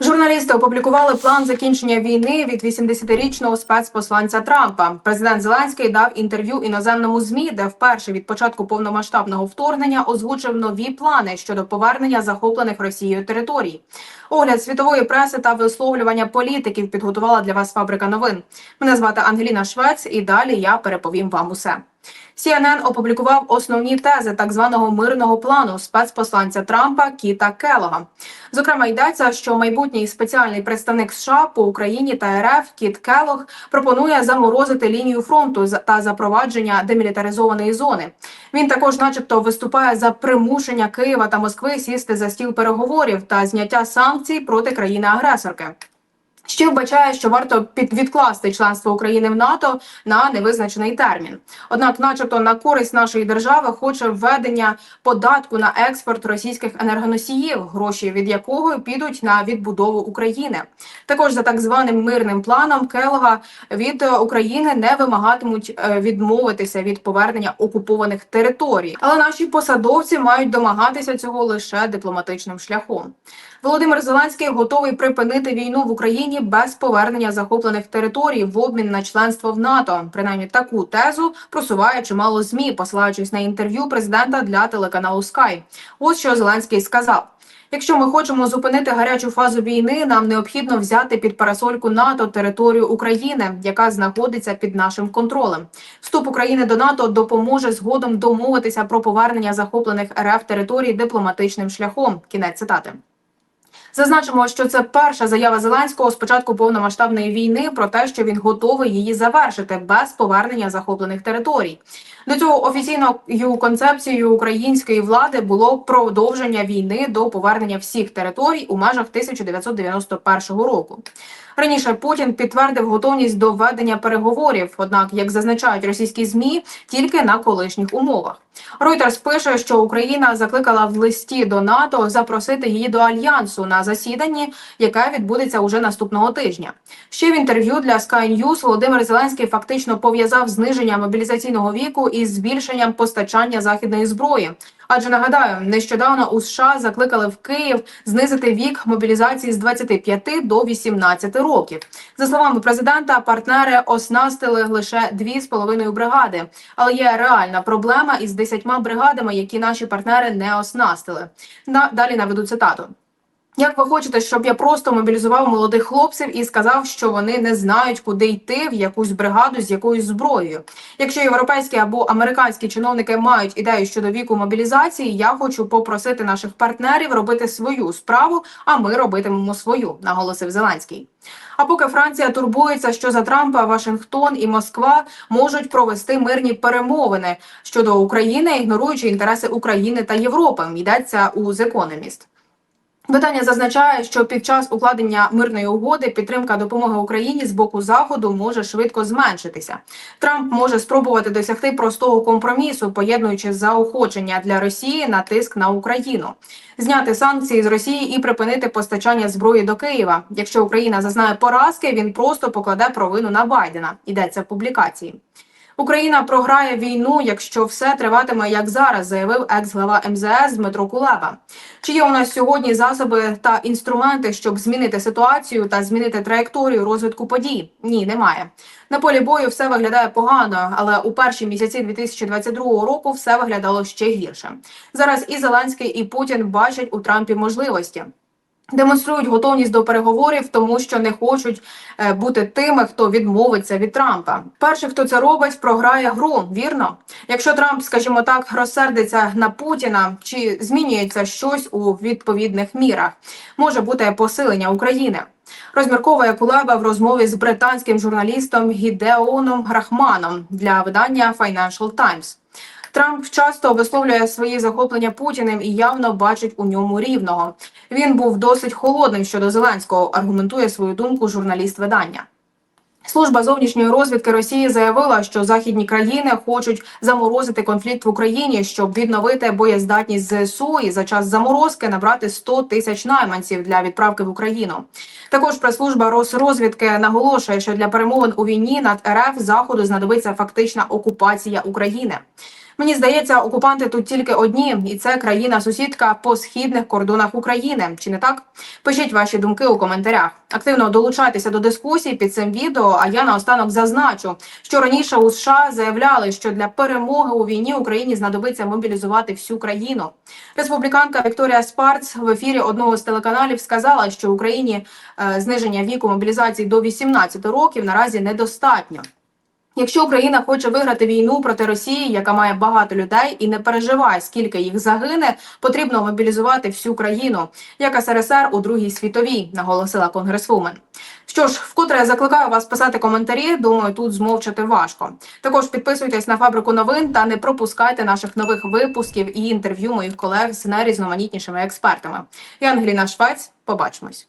Журналісти опублікували план закінчення війни від 80-річного спецпосланця Трампа. Президент Зеленський дав інтерв'ю іноземному змі, де вперше від початку повномасштабного вторгнення озвучив нові плани щодо повернення захоплених Росією територій. Огляд світової преси та висловлювання політиків підготувала для вас фабрика новин. Мене звати Ангеліна Швець, і далі я переповім вам усе. CNN опублікував основні тези так званого мирного плану спецпосланця Трампа Кіта Келога. Зокрема, йдеться, що майбутній спеціальний представник США по Україні та РФ Кіт Келог пропонує заморозити лінію фронту та запровадження демілітаризованої зони. Він також, начебто, виступає за примушення Києва та Москви сісти за стіл переговорів та зняття санкцій проти країни-агресорки. Ще вбачає, що варто під відкласти членство України в НАТО на невизначений термін. Однак, начебто, на користь нашої держави хоче введення податку на експорт російських енергоносіїв, гроші від якого підуть на відбудову України. Також за так званим мирним планом Келга від України не вимагатимуть е, відмовитися від повернення окупованих територій, але наші посадовці мають домагатися цього лише дипломатичним шляхом. Володимир Зеленський готовий припинити війну в Україні без повернення захоплених територій в обмін на членство в НАТО. Принаймні таку тезу просуває чимало змі, посилаючись на інтерв'ю президента для телеканалу Sky. Ось що Зеленський сказав. Якщо ми хочемо зупинити гарячу фазу війни, нам необхідно взяти під парасольку НАТО територію України, яка знаходиться під нашим контролем. Вступ України до НАТО допоможе згодом домовитися про повернення захоплених РФ територій дипломатичним шляхом. Кінець цитати. Зазначимо, що це перша заява Зеленського з початку повномасштабної війни про те, що він готовий її завершити без повернення захоплених територій. До цього офіційною концепцією української влади було продовження війни до повернення всіх територій у межах 1991 року. Раніше Путін підтвердив готовність до ведення переговорів, однак, як зазначають російські змі, тільки на колишніх умовах. Reuters пише, що Україна закликала в листі до НАТО запросити її до альянсу на засіданні, яке відбудеться уже наступного тижня. Ще в інтерв'ю для Sky News Володимир Зеленський фактично пов'язав зниження мобілізаційного віку із збільшенням постачання західної зброї. Адже нагадаю, нещодавно у США закликали в Київ знизити вік мобілізації з 25 до 18 років. За словами президента, партнери оснастили лише 2,5 бригади, але є реальна проблема із 10 бригадами, які наші партнери не оснастили. На далі наведу цитату. Як ви хочете, щоб я просто мобілізував молодих хлопців і сказав, що вони не знають, куди йти в якусь бригаду з якоюсь зброєю? Якщо європейські або американські чиновники мають ідею щодо віку мобілізації, я хочу попросити наших партнерів робити свою справу, а ми робитимемо свою, наголосив Зеленський. А поки Франція турбується, що за Трампа Вашингтон і Москва можуть провести мирні перемовини щодо України, ігноруючи інтереси України та Європи, йдеться у The Economist. Видання зазначає, що під час укладення мирної угоди підтримка допомоги Україні з боку заходу може швидко зменшитися. Трамп може спробувати досягти простого компромісу, поєднуючи заохочення для Росії на тиск на Україну, зняти санкції з Росії і припинити постачання зброї до Києва. Якщо Україна зазнає поразки, він просто покладе провину на Байдена. Йдеться в публікації. Україна програє війну, якщо все триватиме як зараз, заявив екс-глава МЗС Дмитро Кулеба. Чи є у нас сьогодні засоби та інструменти, щоб змінити ситуацію та змінити траєкторію розвитку подій? Ні, немає. На полі бою все виглядає погано, але у перші місяці 2022 року все виглядало ще гірше. Зараз і Зеленський, і Путін бачать у Трампі можливості. Демонструють готовність до переговорів, тому що не хочуть е, бути тими, хто відмовиться від Трампа. Перший, хто це робить, програє гру. Вірно, якщо Трамп, скажімо так, розсердиться на Путіна, чи змінюється щось у відповідних мірах, може бути посилення України. Розмірковує Кулеба в розмові з британським журналістом Гідеоном Рахманом для видання Financial Times. Трамп часто висловлює свої захоплення Путіним і явно бачить у ньому рівного. Він був досить холодним щодо Зеленського. Аргументує свою думку журналіст видання. Служба зовнішньої розвідки Росії заявила, що західні країни хочуть заморозити конфлікт в Україні, щоб відновити боєздатність ЗСУ і за час заморозки набрати 100 тисяч найманців для відправки в Україну. Також прес-служба Росрозвідки наголошує, що для перемовин у війні над РФ заходу знадобиться фактична окупація України. Мені здається, окупанти тут тільки одні, і це країна-сусідка по східних кордонах України. Чи не так? Пишіть ваші думки у коментарях. Активно долучайтеся до дискусії під цим відео. А я наостанок зазначу, що раніше у США заявляли, що для перемоги у війні Україні знадобиться мобілізувати всю країну. Республіканка Вікторія Спарц в ефірі одного з телеканалів сказала, що Україні е, зниження віку мобілізації до 18 років наразі недостатньо. Якщо Україна хоче виграти війну проти Росії, яка має багато людей і не переживає, скільки їх загине, потрібно мобілізувати всю країну, як СРСР у Другій світовій, наголосила конгресвумен. Що ж, вкотре я закликаю вас писати коментарі. Думаю, тут змовчати важко. Також підписуйтесь на фабрику новин та не пропускайте наших нових випусків і інтерв'ю моїх колег з найрізноманітнішими експертами. Я Ангеліна Швець. Побачимось.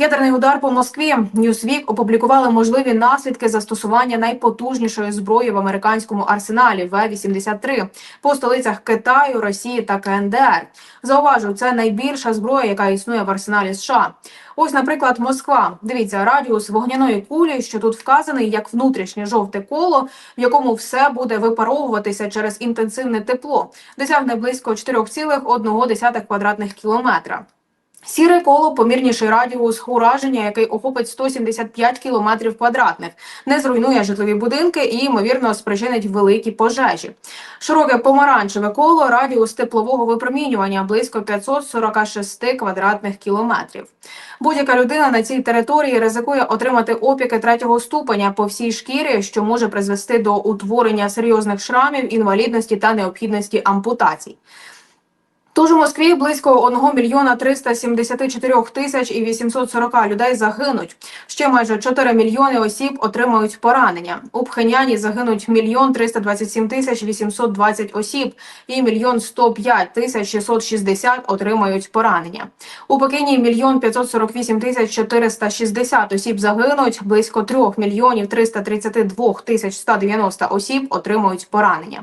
Ядерний удар по Москві Ньюсвік опублікували можливі наслідки застосування найпотужнішої зброї в американському арсеналі В-83 по столицях Китаю, Росії та КНДР. Зауважу, це найбільша зброя, яка існує в арсеналі США. Ось, наприклад, Москва. Дивіться, радіус вогняної кулі, що тут вказаний як внутрішнє жовте коло, в якому все буде випаровуватися через інтенсивне тепло, досягне близько 4,1 квадратних кілометра. Сіре коло помірніший радіус ураження, який охопить 175 кілометрів квадратних, не зруйнує житлові будинки і ймовірно спричинить великі пожежі. Широке помаранчеве коло радіус теплового випромінювання близько 546 квадратних кілометрів. Будь-яка людина на цій території ризикує отримати опіки третього ступеня по всій шкірі, що може призвести до утворення серйозних шрамів, інвалідності та необхідності ампутацій. Тож у Москві близько 1 мільйона 374 тисяч і 840 людей загинуть. Ще майже 4 мільйони осіб отримають поранення. У Пхеняні загинуть мільйон 327 тисяч 820 осіб і мільйон 105 тисяч 660 отримають поранення. У Пекіні мільйон 548 тисяч 460 осіб загинуть, близько 3 мільйонів 332 тисяч 190 осіб отримають поранення.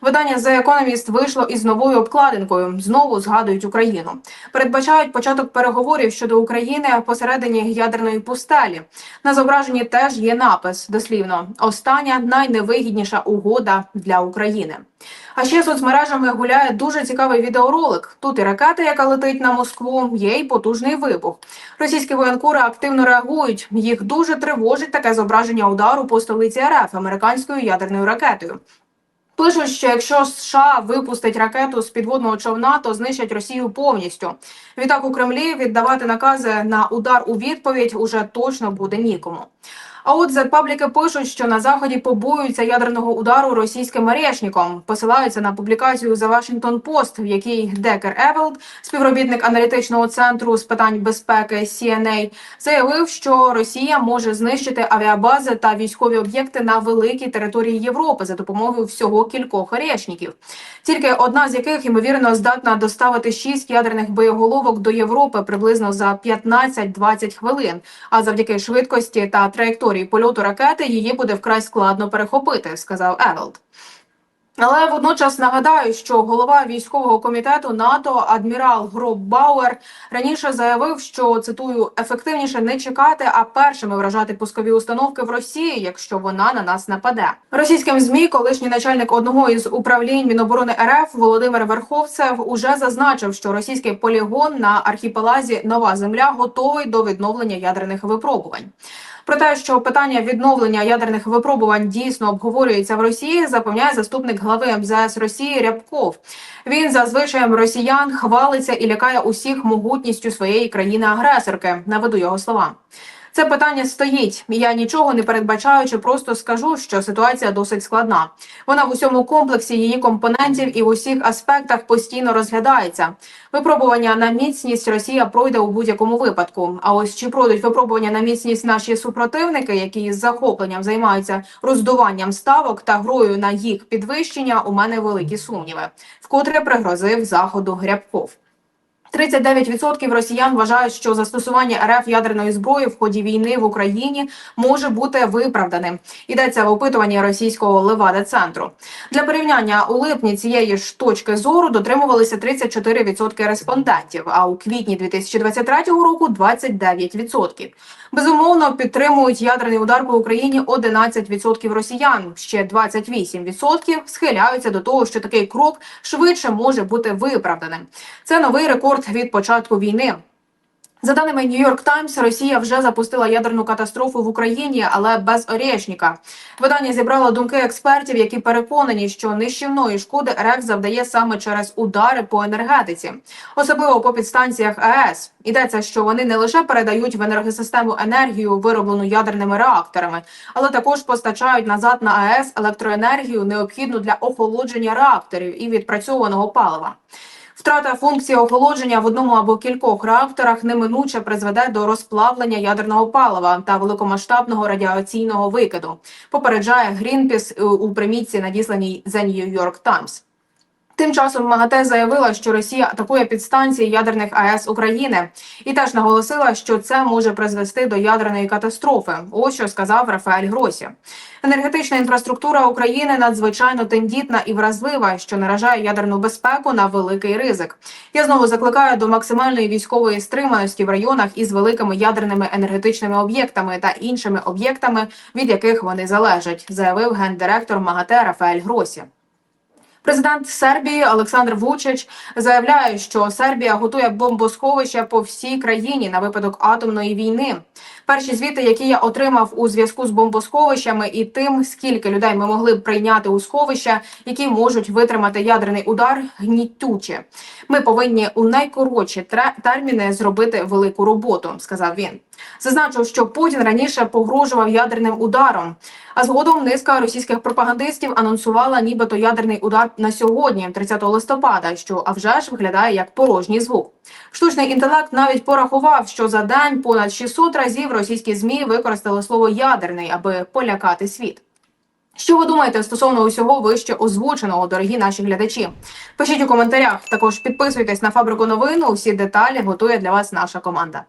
Видання The Economist вийшло із новою обкладинкою. Знову згадують Україну. Передбачають початок переговорів щодо України посередині ядерної пустелі. На зображенні теж є напис дослівно: остання найневигідніша угода для України. А ще соцмережами гуляє дуже цікавий відеоролик. Тут і ракета, яка летить на Москву, є й потужний вибух. Російські воєнкори активно реагують. Їх дуже тривожить таке зображення удару по столиці РФ американською ядерною ракетою. Пишуть, що якщо США випустить ракету з підводного човна, то знищать Росію повністю. Відтак у Кремлі віддавати накази на удар у відповідь уже точно буде нікому. А от зетпабліки пишуть, що на заході побоюються ядерного удару російським орешником. Посилаються на публікацію The Washington Post, в якій Декер Евелд, співробітник аналітичного центру з питань безпеки CNA, заявив, що Росія може знищити авіабази та військові об'єкти на великій території Європи за допомогою всього кількох орешників. Тільки одна з яких ймовірно здатна доставити шість ядерних боєголовок до Європи приблизно за 15-20 хвилин. А завдяки швидкості та траєкторії польоту ракети її буде вкрай складно перехопити, сказав Евелд. Але водночас нагадаю, що голова військового комітету НАТО адмірал Гроб Бауер раніше заявив, що цитую ефективніше не чекати, а першими вражати пускові установки в Росії, якщо вона на нас нападе. Російським змі колишній начальник одного із управлінь Міноборони РФ Володимир Верховцев уже зазначив, що російський полігон на архіпелазі Нова Земля готовий до відновлення ядерних випробувань. Про те, що питання відновлення ядерних випробувань дійсно обговорюється в Росії, запевняє заступник глави МЗС Росії Рябков. Він за звичаєм росіян хвалиться і лякає усіх могутністю своєї країни-агресорки. Наведу його слова. Це питання стоїть. Я нічого не передбачаючи, просто скажу, що ситуація досить складна. Вона в усьому комплексі її компонентів і в усіх аспектах постійно розглядається. Випробування на міцність Росія пройде у будь-якому випадку. А ось чи пройдуть випробування на міцність наші супротивники, які з захопленням займаються роздуванням ставок та грою на їх підвищення, у мене великі сумніви. Вкотре пригрозив заходу Грябков. 39% росіян вважають, що застосування РФ ядерної зброї в ході війни в Україні може бути виправданим. Йдеться в опитуванні російського левада центру. Для порівняння у липні цієї ж точки зору дотримувалися 34% респондентів, а у квітні 2023 року 29%. Безумовно, підтримують ядерний удар по Україні 11% росіян. Ще 28% схиляються до того, що такий крок швидше може бути виправданим. Це новий рекорд від початку війни. За даними New York Times, Росія вже запустила ядерну катастрофу в Україні, але без Орєшніка. Видання зібрало думки експертів, які переконані, що нищівної шкоди РФ завдає саме через удари по енергетиці, особливо по підстанціях АЕС. Йдеться, що вони не лише передають в енергосистему енергію, вироблену ядерними реакторами, але також постачають назад на АЕС електроенергію, необхідну для охолодження реакторів і відпрацьованого палива. Втрата функції охолодження в одному або кількох реакторах неминуче призведе до розплавлення ядерного палива та великомасштабного радіаційного викиду. Попереджає Грінпіс у примітці, надісланій The New York Times. Тим часом МАГАТЕ заявила, що Росія атакує підстанції ядерних АЕС України, і теж наголосила, що це може призвести до ядерної катастрофи. Ось що сказав Рафаель Гросі. Енергетична інфраструктура України надзвичайно тендітна і вразлива, що наражає ядерну безпеку на великий ризик. Я знову закликаю до максимальної військової стриманості в районах із великими ядерними енергетичними об'єктами та іншими об'єктами, від яких вони залежать, заявив гендиректор МАГАТЕ Рафаель Гросі. Президент Сербії Олександр Вучич заявляє, що Сербія готує бомбосховища по всій країні на випадок атомної війни. Перші звіти, які я отримав у зв'язку з бомбосховищами і тим, скільки людей ми могли б прийняти у сховища, які можуть витримати ядерний удар, гнітючі. Ми повинні у найкоротші терміни зробити велику роботу, сказав він. Зазначив, що Путін раніше погрожував ядерним ударом. А згодом низка російських пропагандистів анонсувала нібито ядерний удар на сьогодні, 30 листопада, що а вже ж виглядає як порожній звук. Штучний інтелект навіть порахував, що за день понад 600 разів російські змі використали слово ядерний, аби полякати світ. Що ви думаєте стосовно усього вище озвученого, дорогі наші глядачі? Пишіть у коментарях. Також підписуйтесь на фабрику новин. Усі деталі готує для вас наша команда.